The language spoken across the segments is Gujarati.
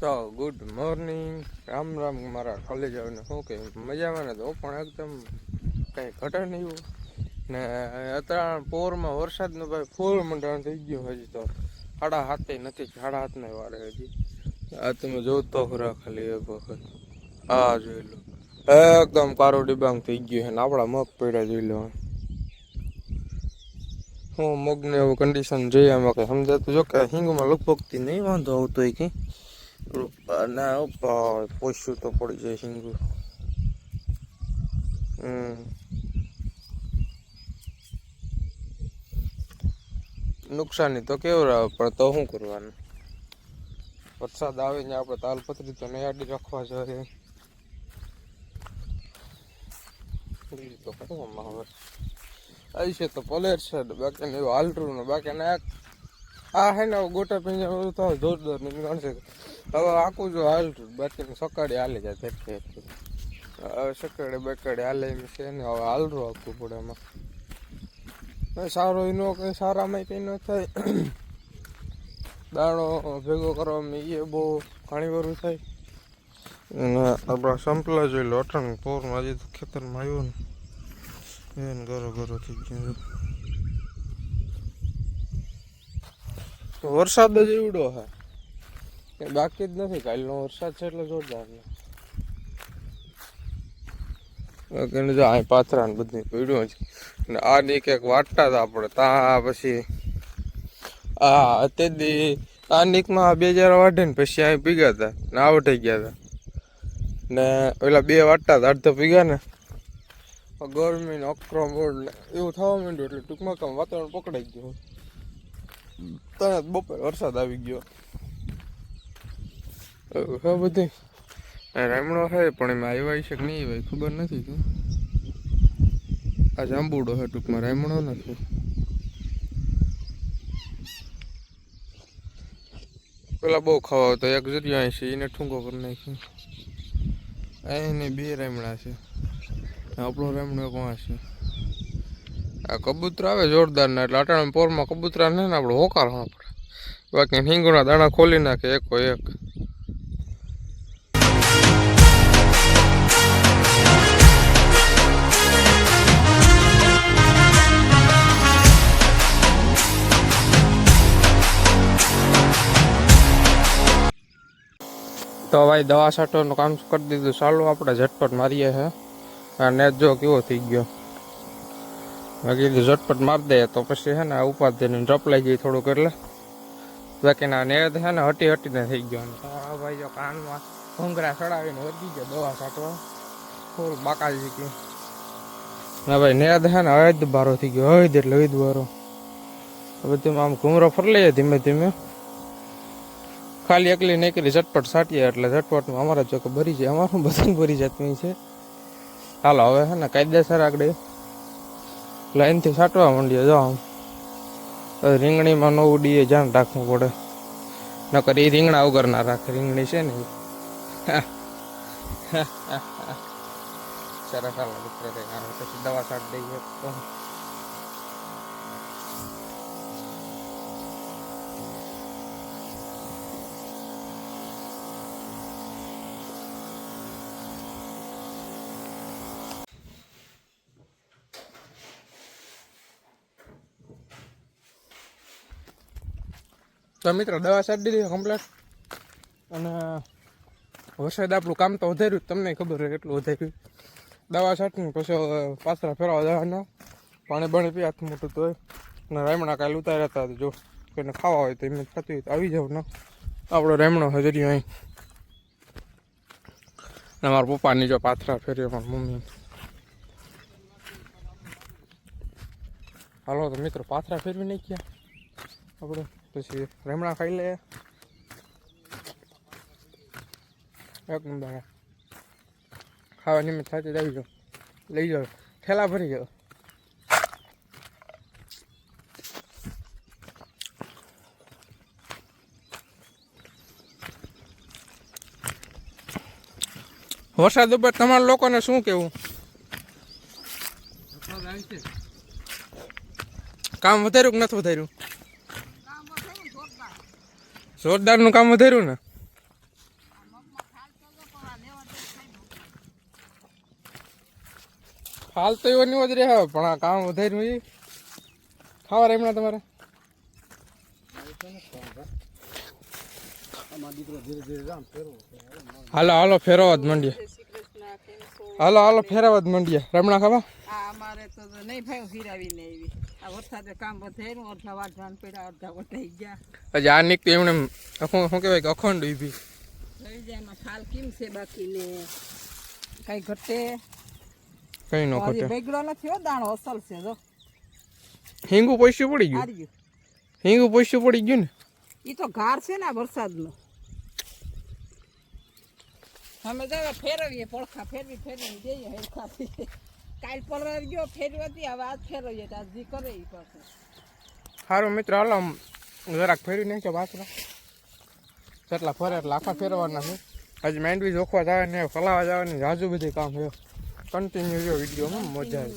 તો ગુડ મોર્નિંગ રામ રામ, મારા કોલેજ આવીને શું કે, મજામાં ને તો પણ એકદમ કંઈ ઘટે નહીં એવું. ને અત્યારે પોરમાં વરસાદનું ભાઈ ફૂલ મંડાણ થઈ ગયું હજી તો. સાડા હાથે નથી સાડા હાથને વારે હજી. આ તમે જોતો ખરા ખાલી એક વખત. આ જોઈ લો. એકદમ કારો ડિબાંગ થઈ ગયું છે ને આપણા મગ પડ્યા જોઈ લો. હું મગને એવું કન્ડિશન જોઈએ એમાં કંઈ સમજાતું? જો કે હિંગમાં લગભગથી નહીં વાંધો આવતો હોય કંઈ ના ઉપા પોસ્યું તો પડી જાય સિંગુ. હમ. નુકસાની તો કેવું આવે પણ તો શું કરવાનું? વરસાદ આવે ને આપણે તાલપત્રી તો નહીં આડી રાખવા જોઈએ. તો કરવામાં આમાં હવે આવી છે તો પલેર છે બાકી એવું ને બાકી આ હે ને, ગોટા પીંજા બધું તો જોરદાર નીકળ છે. હવે આખું જો હાલતું, બાકી સકાળે હાલી જાય ફેરફે હવે સકાળે બકાળે હાલે છે ને, હવે હાલરું આપવું પડે એમાં સારો એનો કંઈ, સારામાં કંઈ ન થાય. દાણો ભેગો કરવામાં એ બહુ ઘણી વાર થાય. અને આપણા સંપલા જોઈ લો અટણ પોરમાં હજી તો ખેતરમાં આવ્યો ને. એને ગરો ગરો થઈ ગયો વરસાદ જ એવડો હે બાકી જ નથી, કાલનો વરસાદ છે એટલે જોરદાર બાકીને બાકી જો અહીં પાથરા ને બધું પીડ્યું છે. ને આ ની એક વાટતા હતા આપણે, તા પછી આ અત્યારે આ નીકમાં બે હજાર વાઢે ને પછી અહીં પીગ્યા હતા, ને આવટાઈ ગયા હતા. ને પેલા બે વાટતા હતા, અડધા પીગ્યા ને. ગરમી ને અક્રમ ને એવું થવા માંડ્યું એટલે ટૂંકમાં કામ વાતાવરણ પકડાઈ ગયું. તરત બપોર વરસાદ આવી ગયો. હા બધી રામણો છે, પણ એમાં આવ્યા છે કે નહીં આવ્યા ખબર નથી કે આ જાંબુડો હે ટૂંકમાં, રામણો નથી. પેલા બહુ ખાવા તો એક જરિયા છે, એને ઠૂંગો કરી નાખ્યો એને બે રામણા છે. આપણો રામણો એક વાં છે. આ કબૂતરા આવે જોરદાર ના એટલે અટાણા પોરમાં કબૂતરા ને આપણે હોકાર હા પડે બાકી હિંગુના દાણા ખોલી નાખે, એકો એક. તો ભાઈ દવા છાંટવાનું કામ કરી દીધું. ચાલો આપણે ઝટપટ મારીએ છે નેટ જો કેવો થઈ ગયો. મેં કીધું ઝટપટ મારી દે તો પછી છે ને આ ઉપાધિની ડ્રોપ લઈ ગઈ થોડુંક એટલે. બાકી ના નેદ છે ને હટી હટીને થઈ ગયો આ ભાઈ જો કાનમાં ઘૂંઘરા ચડાવીને વધી ગયો દવા છાંટવા. ફૂલ બાકાજી ગયું ના ભાઈ નેદ છે ને હળદ બારો થઈ ગયો. હળદ એટલે હળદ બારો તેમાં આમ ઘૂમરો લઈએ ધીમે ધીમે. ખાલી એકલી નહીં કરી ઝટપટ સાટીએ એટલે ઝટપટમાં અમારા ચોકે ભરી જાય. અમારું બધું ભરી જતું છે. હાલો, હવે હે ને કાયદેસર આગળ લાઈનથી સાટવા માંડીએ, જો આમ. રીંગણીમાં ન ઉડીએ ધ્યાન રાખવું પડે. નકર એ રીંગણા વગર ના રાખે. રીંગણી છે ને. સરસ હાલો પછી દવા સાટ દઈએ. તો મિત્ર, દવા છાંટી દીધી કમ્પ્લેટ? અને વરસાદ આપણું કામ તો વધાર્યું તમને ખબર હોય કેટલું વધાર્યું. દવા છાંટીને પછી પાછળ ફેરવા જવાના. પાણી બાણી પી હાથ મોટું તો અને રાયમણા કાલે ઉતાર્યા હતા જો, કોઈને ખાવા હોય તો એમને થતું હોય તો આવી જાવ ને. આપણો રાયમણો હજરી અહીં. અને મારા પપ્પાની જો પાથરા ફેર્યો મારી મમ્મી હાલો તો મિત્રો, પાથરા ફેરવી નહીં ગયા આપણે પછી રેમણા ખાઈ લે. એક નંબર. ખાવા નિમિત્ત સાથે જ આવી જાઓ. લઈ જાઓ. ઠેલા ભરી જાઓ. વરસાદ ઉપર તમારા લોકોને શું કેવું? કામ વધાર્યું કે નથી વધાર્યું? જોરદારનું કામ વધાર્યું ને? ફાલ તો એવો નહીં જ રહ્યા પણ આ કામ વધાર્યું એ ખાવા રેમણા તમારે? હાલો હાલો ફેરવા જ મંડીએ. હાલો હાલો ફેરવા જ મંડીએ. રમણા ખાવા? અમારે તો નહીં ભાઈ ફિરાવીને આવી આ નીકળી એમને શું કહેવાય કે અખંડ ઊભી થઈ જાય એમાં કેમ છે બાકી ને કઈ ઘટે? કઈ ન ઘટે. બગડો નથી હો દાણો અસલ છે જો. હિંગુ પૈસું પડી ગયું? હિંગુ પૈસું પડી ગયું ને? ઈ તો ઘાર છે ને વરસાદનો. અમે જાવે ફેરવીએ પડખા ફેરવી ફેરવી જઈએ હેરખાથી કાલ પરવાર ગયો ફેરવાથી હવે આજ ફેરવીએ તો આજ જી કરે ઈ પાસે સારું મિત્ર હાલો જરાક ફેરવી નાખ્યો પાછળ જેટલા ફરે એટલે આખા ફેરવાના છે. હજી માંડવી જોખવા જાય ને ફલાવા જવાની હાજુ બધી કામ છે કન્ટિન્યુ જો વિડીયોમાં મજા આવે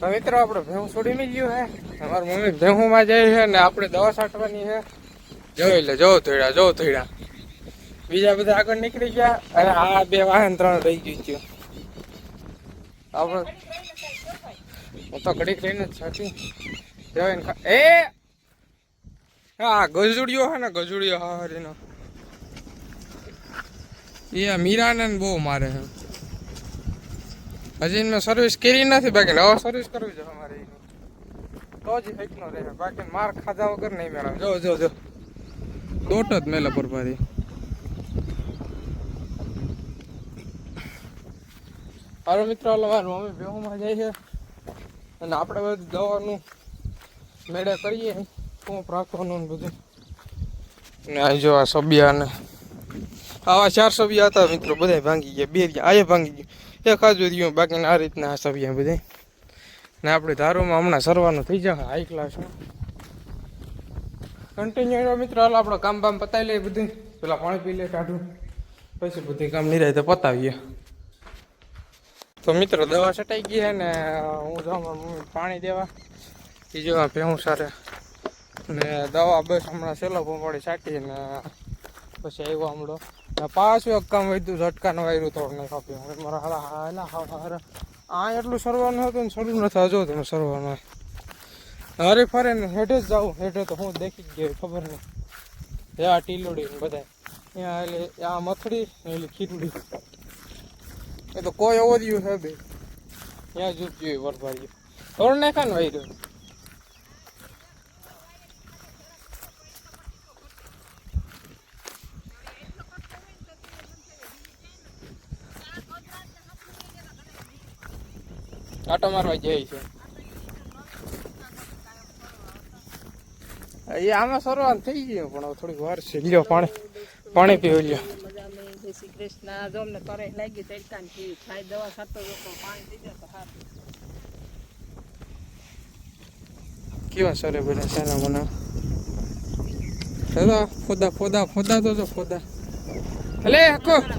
છે. મિત્રો આપણે ભેહું છોડી મેલ્યું હે. અમારી મમ્મી ભેહુંમાં જાય છે ને આપણે દવા છાંટવાની છે. જોઈ લે જો થોડા જો થોડા બીજા બધા આગળ નીકળી ગયા. અને આ બે વાહન ત્રણ રહી ગયું છે. આપણે હું તો ઘડીક રહીને જ સાચી. જવાય એ! હા ગજુડિયો હે ને, ગજુડિયો હા, હરીનો. એ મીરાને બહુ મારે છે હજી મેં સર્વિસ કરી નથી બાકી હવે સર્વિસ કરવી છે અમારે. તો જ હેકનો રહે. બાકી માર ખાધા વગર નહીં મેળવે. જો જો જો. દોટ જ મેલે પરપારી મારો મિત્ર અમે મમ્મી બેહુમાં જાય છે અને આપણે બધું દવાનું મેળે કરીએ. શું રાખવાનું ને બધું. ને આ જો આ સબિયા ને આવા ચાર સભ્ય હતા મિત્રો બધા ભાંગી ગયા. બે રહ્યા. આયે ભાંગી ગયું. એક આજુ રહ્યું. બાકી આ રીતના આ સભ્ય બધા ને આપણે ધારોમાં હમણાં સરવાનું થઈ જાય હાઈ ક્લાસમાં કન્ટિન્યુ મિત્રો. હાલ, આપણો કામ બામ પતાવી લઈએ બધું પેલા પાણી પી લે, કાઢું. પછી બધું કામ નિરાય તો પતાવીએ. તો મિત્રો, દવા છટાઈ ગઈ છે ને, હું જાઉં મમ્મી પાણી દેવા. એ જો ભેહું સારે. ને દવા બસ હમણાં સેલો પંપાડી છાંટી ને, પછી આવ્યો હમણો. ને પાછું એક કામ વધ્યું, ઝટકાનું વાયરું તોડ નહીં કાપ્યું મારા હાલા હાલા, હારા આ એટલું સરવાનું હતું ને સરવું નથી હજુ તમે સરવાનું. હરે ફરે ને હેઠે જ જાઉં, હેઠે તો હું દેખી જ ગયો ખબર નહીં. આ ટીલોડી બધા ત્યાં એટલે આ મથડી એટલે ખીરડી એ તો કોઈ એવો રહ્યું હે બે ત્યાં જૂથ જોયું વરભાઈ થોડું નાખા ને ભાઈ આટો મારવા જાય છે. એ આમાં શરૂઆત થઈ ગયું પણ થોડીક વાર છે. લ્યો, પાણી પાણી પીવી, લ્યો. શ્રી કૃષ્ણ જો અમને તરે લાગી તડકા ને ખાઈ દવા ખાતો તો પાણી દીધો તો સારું. કેવા સરે બધા સારા મને? હેલો ફોદા ફોદા ફોદા તો જો ફોદા હલે હકો. થોડા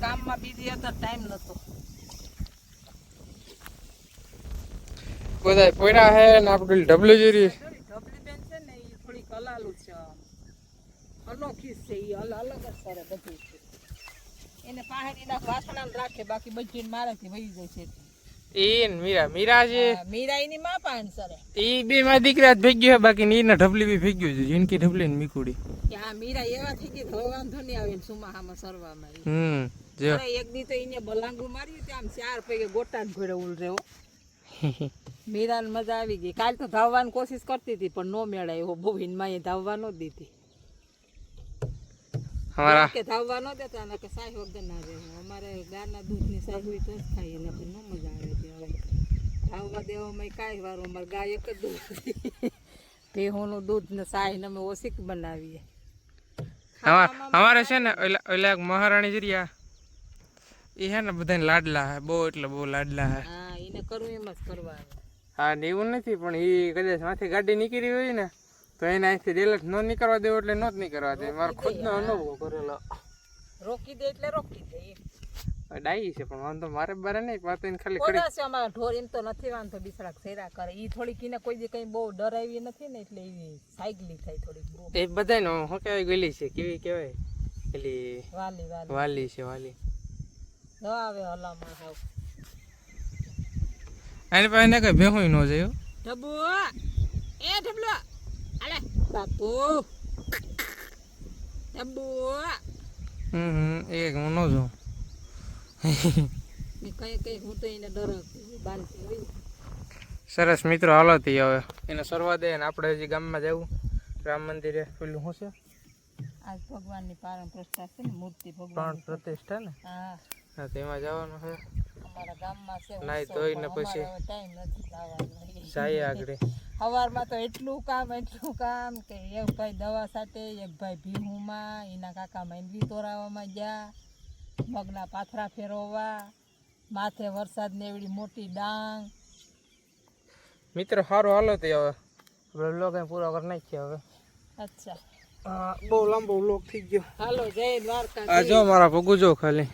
કામમાં બીજી હતા ટાઈમ નતો. બધા પોયરા હે ને આપણે ડબલ્યુ જેરી થોડી ઢબલી બેન છે ને એ થોડી કલાલું છે આમ. અનોખી છે એ અલગ અલગ જ કરે બધું છે. એને પાહેરીના વાસણા રાખે બાકી બચીને મારાથી વહી જાય છે. એ મીરા મીરા છે. મીરા એની માં પાણ સરે. એ બે માં દીકરા જ ભેગ્યું છે બાકી ને એને ઢબલી બી ભેગ્યું છે જિંદગી ઢબલી ને મીકુડી. કે હા મીરા એવા થઈ ગઈ તો વાંધો નહીં આવે સુમાહામાં સરવામાં ઈ. હમ જો. એક દી તો એને બલાંગુ માર્યું ત્યાં આમ ચાર પૈકે ગોટા જ ઘોડે ઉલ રહ્યો મીરાને મજા આવી ગઈ. કાલ તો ધાવવાની કોશિશ કરતી હતી પણ નો મેળાયો. બહુ હિનમાં એ ધાવવા નો દીધી. અમારા કે ધાવવા નો દેતા ને કે સાય વગર ના રહે. અમારે ગાના દૂધની સાય તો જ ખાઈએ ને નો મજા આવે છે હવે ધાવવા દેવામાં કાંઈ વાર અમારે ગાય એક જ દૂધ ભેહોનું દૂધ ને સાય ને અમે ઓછીક બનાવીએ. અમારે છે ને ઓલા ઓલા એક મહારાણી જરિયા એ હે ને બધાને લાડલા હે બહુ એટલે બહુ લાડલા હે. હા એને કરવું એમ જ કરવા હા ને એવું નથી પણ એ કદાચમાંથી ગાડી નીકળી હોય ને તો એને અહીંથી ડેલેટ ન નીકળવા દેવો એટલે ન જ નીકળવા દે મારો ખુદનો અનુભવ કરેલો. રોકી દે એટલે રોકી દે. ડાઈ છે પણ વાંધો મારે બારે નહીં વાત એને ખાલી કરી કોના છે અમારા ઢોર એમ તો નથી વાંધો બિસરાક સેરા કરે. ઈ થોડીક એને કોઈ જે કઈ બહુ ડરાવી નથી ને એટલે એવી સાયકલી થાય થોડી એ બધાય શું કહેવાય ગયેલી છે. કેવી કહેવાય? પેલી વાલી વાલી. વાલી છે વાલી. ન આવે હલામાં હાવ. એની પાસે ને કઈ ભેહું ન જયો ઢબુ એ ઢબલો. આલે બાપુ ઢબુ હમ હમ એક હું ન મેં કઈ કઈ હું તો એને હોય. સરસ મિત્રો હાલો તી હવે. એને સરવા દે ને આપણે હજી ગામમાં જવું રામ મંદિરે પેલું શું છે? આજ ભગવાનની પારણ પ્રતિષ્ઠા છે ને મૂર્તિ પ્રાણ ભગવાન પ્રતિષ્ઠા ને? હા. તેમાં જવાનું છે. અમારા ગામમાં છે નાહી ઉત્સવ, ધોઈને પછી ટાઈમ નથી જવાનો જાય આગળ. સવારમાં તો એટલું કામ એટલું કામ કે એક ભાઈ દવા સાથે એક ભાઈ ભીહુમાં એના કાકા મહેંદી તોરાવામાં ગયા મગના પાથરા ફેરવવા માથે વરસાદની એવડી મોટી ડાંગ. મિત્રો સારું હાલો તે હવે. આપણે બ્લોગ પૂરો કરી નાખીએ હવે. અચ્છા. હા, બહુ લાંબો બ્લોગ થઈ ગયો. હાલો જય દ્વારકા આ જો મારા પગુ જો ખાલી.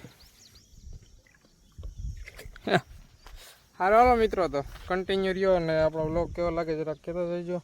હારો હાલો મિત્રો તો કન્ટિન્યુ રહ્યો અને આપણો બ્લોગ કેવો લાગે જરાક કહેતો જઈજો